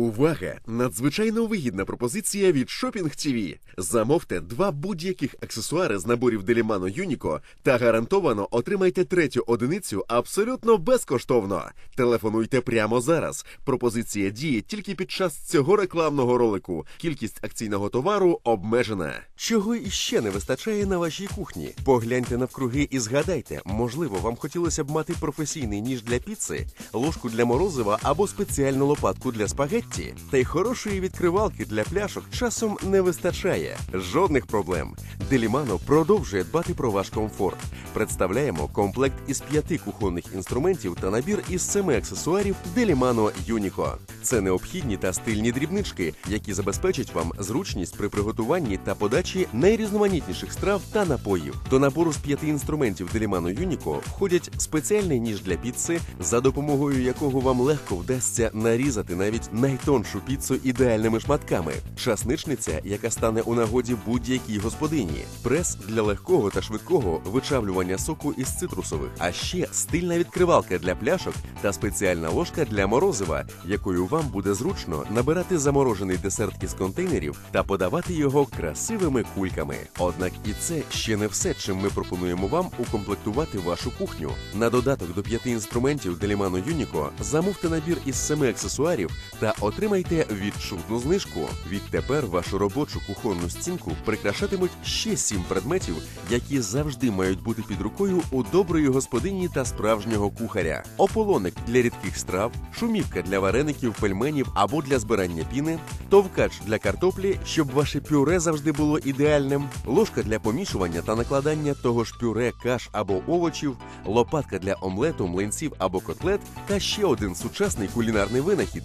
Увага! Надзвичайно вигідна пропозиція від Shopping TV. Замовте два будь-яких аксесуари з наборів Делімано Юніко та гарантовано отримайте третю одиницю абсолютно безкоштовно. Телефонуйте прямо зараз. Пропозиція діє тільки під час цього рекламного ролику. Кількість акційного товару обмежена. Чого іще не вистачає на вашій кухні? Погляньте навкруги і згадайте, можливо, вам хотілося б мати професійний ніж для піци, ложку для морозива або спеціальну лопатку для спагетті. Та й хорошої відкривалки для пляшок часом не вистачає. Жодних проблем. Делімано продовжує дбати про ваш комфорт. Представляємо комплект із п'яти кухонних інструментів та набір із семи аксесуарів Делімано Юніко. Це необхідні та стильні дрібнички, які забезпечать вам зручність при приготуванні та подачі найрізноманітніших страв та напоїв. До набору з п'яти інструментів Делімано Юніко входять спеціальний ніж для піци, за допомогою якого вам легко вдасться нарізати навіть найтоншу піцу ідеальними шматками, часничниця, яка стане у нагоді будь-якій господині, прес для легкого та швидкого вичавлювання соку із цитрусових, а ще стильна відкривалка для пляшок та спеціальна ложка для морозива, якою вам буде зручно набирати заморожений десерт із контейнерів та подавати його красивими кульками. Однак і це ще не все, чим ми пропонуємо вам укомплектувати вашу кухню. На додаток до п'яти інструментів Делімано Юніко замовте набір із семи аксесуарів та отримайте відчутну знижку. Відтепер вашу робочу кухонну стінку прикрашатимуть ще сім предметів, які завжди мають бути під рукою у доброї господині та справжнього кухаря. Ополоник для рідких страв, шумівка для вареників, пельменів або для збирання піни, товкач для картоплі, щоб ваше пюре завжди було ідеальним, ложка для помішування та накладання того ж пюре, каш або овочів, лопатка для омлету, млинців або котлет та ще один сучасний кулінарний винахід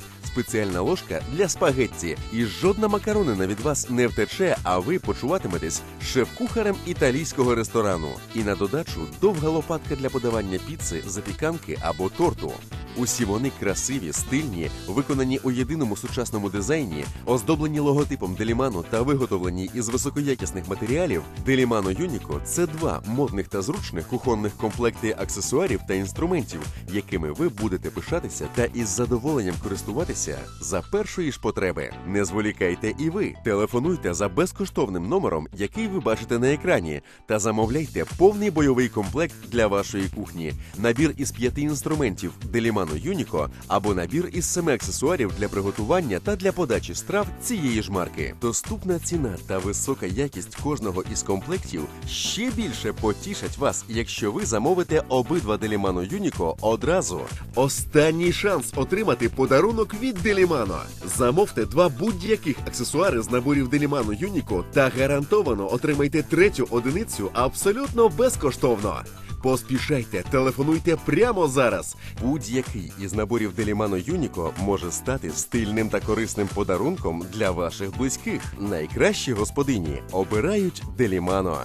спеціальна ложка для спагетті. І жодна макаронина від вас не втече, а ви почуватиметесь шеф-кухарем італійського ресторану. І на додачу довга лопатка для подавання піци, запіканки або торту. Усі вони красиві, стильні, виконані у єдиному сучасному дизайні, оздоблені логотипом Делімано та виготовлені із високоякісних матеріалів. Делімано Юніко це два модних та зручних кухонних комплекти аксесуарів та інструментів, якими ви будете пишатися та із задоволенням користуватися за першої ж потреби. Не зволікайте і ви. Телефонуйте за безкоштовним номером, який ви бачите на екрані, та замовляйте повний бойовий комплект для вашої кухні. Набір із п'яти інструментів Делімано Юніко або набір із семи аксесуарів для приготування та для подачі страв цієї ж марки. Доступна ціна та висока якість кожного із комплектів ще більше потішать вас, якщо ви замовите обидва Делімано Юніко одразу. Останній шанс отримати подарунок від Делімано. Замовте два будь-яких аксесуари з наборів Делімано Юніко та гарантовано отримайте третю одиницю абсолютно безкоштовно. Поспішайте, телефонуйте прямо зараз. Будь-який із наборів Делімано Юніко може стати стильним та корисним подарунком для ваших близьких. Найкращі господині обирають Делімано.